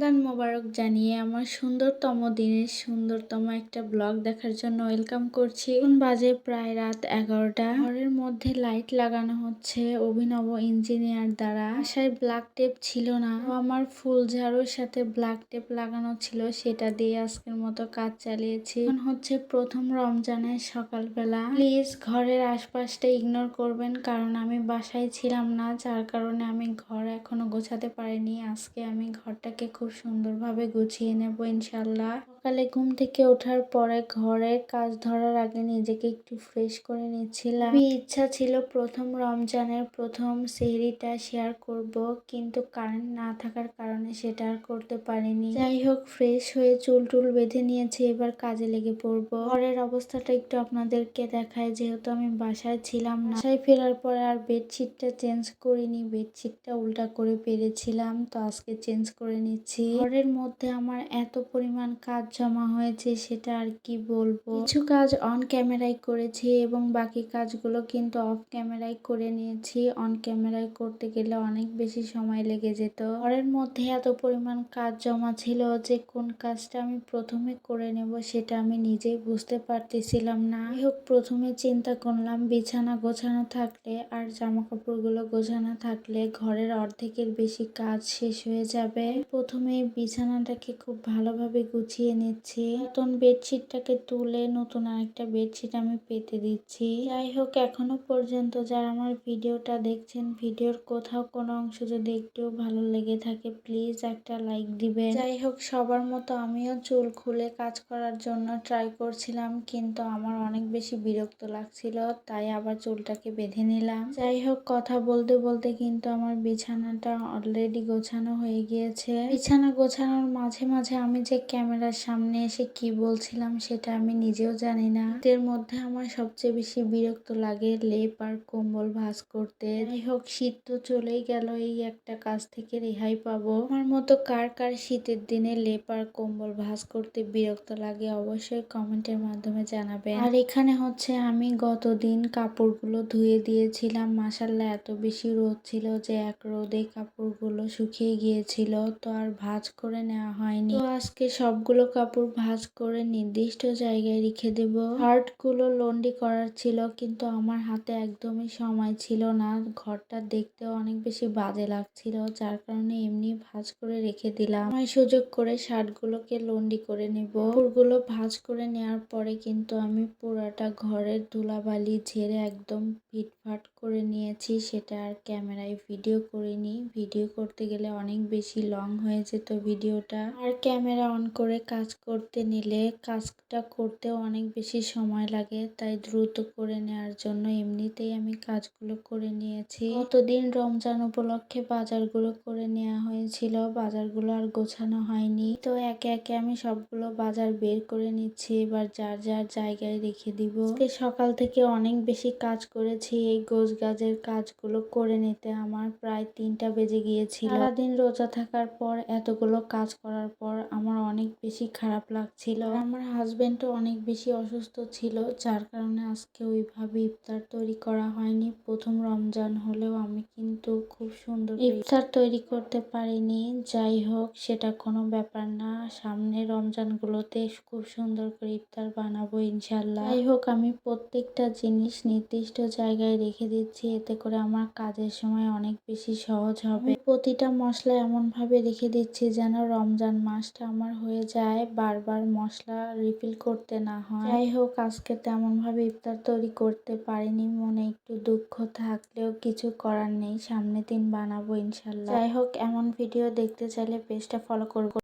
রমাদান মোবারক জানিয়ে আমার সুন্দরতম দিনের সুন্দরতম একটা ব্লগ দেখার জন্য ওয়েলকাম করছি। এখন বাজে প্রায় রাত এগারোটা। ঘরের মধ্যে লাইট লাগানো হচ্ছে অভিনব ইঞ্জিনিয়ার দ্বারা। আশায় ব্ল্যাক টেপ ছিল না। আমার ফুল ঝাড়ুর সাথে ব্ল্যাক টেপ লাগানো ছিল, সেটা দিয়ে আজকের মতো কাজ চালিয়েছি। এখন হচ্ছে প্রথম রমজানের সকালবেলা। প্লিজ ঘরের আশপাশটা ইগনোর করবেন, কারণ আমি বাসায় ছিলাম না, যার কারণে আমি ঘর এখনও গোছাতে পারিনি। আজকে আমি ঘরটাকে খুব সুন্দরভাবে গুছিয়ে নেব ইনশাল্লাহ। সকালে ঘুম থেকে ওঠার পরে ঘরের কাজ ধরার আগে নিজেকে একটু ফ্রেশ করে নিচ্ছিলাম। ইচ্ছা ছিল প্রথম রমজানের প্রথম সেহরিটা শেয়ার করব, কিন্তু কারেন্ট না থাকার কারণে সেটা আর করতে পারিনি। যাই হোক ফ্রেশ হয়ে চুল টুল বেঁধে নিয়েছি, এবার কাজে লেগে পড়ব। ঘরের অবস্থাটা একটু আপনাদেরকে দেখায়, যেহেতু আমি বাসায় ছিলাম না। বাসায় ফেরার পরে আর বেডশিটটা চেঞ্জ করিনি বেডশিটটা উল্টা করে পেরেছিলাম, তো আজকে চেঞ্জ করে নিচ্ছি। ঘরের মধ্যে আমার এত পরিমাণ কাজ জমা হয়েছে, সেটা আর কি বলব? কিছু কাজ অন ক্যামেরায় করেছি এবং বাকি কাজগুলো কিন্তু অফ ক্যামেরায় করে নিয়েছি। অন ক্যামেরায় করতে গেলে অনেক বেশি সময় লেগে যেত। ঘরের মধ্যে এত পরিমাণ কাজ জমা ছিল যে, কোন কাজটা আমি প্রথমে করে নেব সেটা আমি নিজেই বুঝতে পারতেছিলাম না। হোক, প্রথমে চিন্তা করলাম বিছানা গোছানো থাকলে আর জামা কাপড়গুলো গোছানো থাকলে ঘরের অর্ধেকের বেশি কাজ শেষ হয়ে যাবে। প্রথমে বিছানাটাকে খুব ভালোভাবে গুছিয়ে নিচ্ছি। নতুন বেডশিটটাকে তুলে নতুন আরেকটা বেডশিট আমি পেতে দিচ্ছি। যাই হোক, এখনও পর্যন্ত যারা আমার ভিডিওটা দেখছেন, ভিডিওর কোথাও কোনো অংশ যদি একটু ভালো লেগে থাকে, প্লিজ একটা লাইক দিবেন। যাই হোক, সবার মতো আমিও চুল খুলে কাজ করার জন্য ট্রাই করছিলাম, কিন্তু আমার অনেক বেশি বিরক্ত লাগছিল, তাই আবার চুলটাকে বেঁধে নিলাম। যাই হোক, কথা বলতে বলতে কিন্তু আমার বিছানাটা অলরেডি গোছানো হয়ে গিয়েছে। বিছানা গোছানোর মাঝে মাঝে আমি যে ক্যামেরার সামনে এসে কি বলছিলাম সেটা আমি নিজেও জানি না। এর মধ্যে আমার সবচেয়ে বেশি বিরক্ত লাগে লেপ আর কম্বল ভাঁজ করতে। যাই হোক, শীত তো চলেই গেল, এই একটা কাজ থেকে রেহাই পাবো। আমার মতো কার কার শীতের দিনে লেপ আর কম্বল ভাঁজ করতে বিরক্ত লাগে অবশ্যই কমেন্টের মাধ্যমে জানাবেন। আর এখানে হচ্ছে আমি গতদিন কাপড়গুলো ধুয়ে দিয়েছিলাম। মাসাল্লাহ এত বেশি রোদ ছিল যে এক রোদে কাপড়গুলো শুকিয়ে গিয়েছিল। তো আর ভাঁজ করে নেওয়া হয়নি। তো আজকে সবগুলো কাপড় ভাঁজ করে নির্দিষ্ট জায়গায় রেখে দেব। হার্টগুলো লন্ডি করার ছিল, কিন্তু আমার হাতে একদমই সময় ছিল না। ঘরটা দেখতেও অনেক বেশি বাজে লাগছিল, যার কারণে এমনি ভাঁজ করে রেখে দিলাম। আমি সুযোগ করে শার্টগুলোকে লন্ডি করে নেব। কাপড়গুলো ভাঁজ করে নেওয়ার পরে কিন্তু আমি পুরাটা ঘরের ধুলাবালি ঝেড়ে একদম ফিটফাট করে নিয়েছি। সেটা আর ক্যামেরায় ভিডিও করিনি। ভিডিও করতে গেলে অনেক বেশি লং হয়ে যেত ভিডিওটা। আর ক্যামেরা অন করে কাজ করতে নিলে কাজটা করতেও অনেক বেশি সময় লাগে, তাই দ্রুত করে নেওয়ার জন্য এমনিতেই আমি কাজগুলো করে নিয়েছি। কতদিন রমজান উপলক্ষে বাজারগুলো করে নেওয়া হয়েছিল, বাজারগুলো আর গোছানো হয়নি। তো একে একে আমি সবগুলো বাজার বের করে নিচ্ছি, এবার যার যার জায়গায় রেখে দিব। সকাল থেকে অনেক বেশি কাজ করেছি, এই গোছ গাছের কাজগুলো করে নিতে আমার প্রায় তিনটা বেজে গিয়েছিল। সারাদিন রোজা থাকার পর এতগুলো কাজ করার পর আমার অনেক বেশি খারাপ লাগছিল। আমার হাজব্যান্ডও অনেক বেশি অসুস্থ ছিল যার কারণে আজকে ওইভাবে ইফতার তৈরি করা হয়নি। প্রথম রমজান হলেও আমি কিন্তু খুব সুন্দর ইফতার তৈরি করতে পারিনি যাই হোক সেটা কোনো ব্যাপার না। সামনে রমজানগুলোতে খুব সুন্দর করে ইফতার বানাবো ইনশাল্লাহ যাই হোক আমি প্রত্যেকটা জিনিস নির্দিষ্ট জায়গায় রেখে দিচ্ছি এতে করে আমার কাজের সময় অনেক বেশি সহজ হবে। প্রতিটা মশলা এমন ভাবে রেখে দিচ্ছি যেন রমজান মাসটা আমার হয়ে যায়। বারবার মশলা রিফিল করতে না হয়। যাই হোক আজকে তেমন ভাবে ইফতার তৈরি করতে পারিনি। মনে একটু দুঃখ থাকলেও কিছু করার নেই। সামনে দিন বানাবো ইনশাল্লাহ। যাই হোক এমন ভিডিও দেখতে চাইলে পেজটা ফলো করব।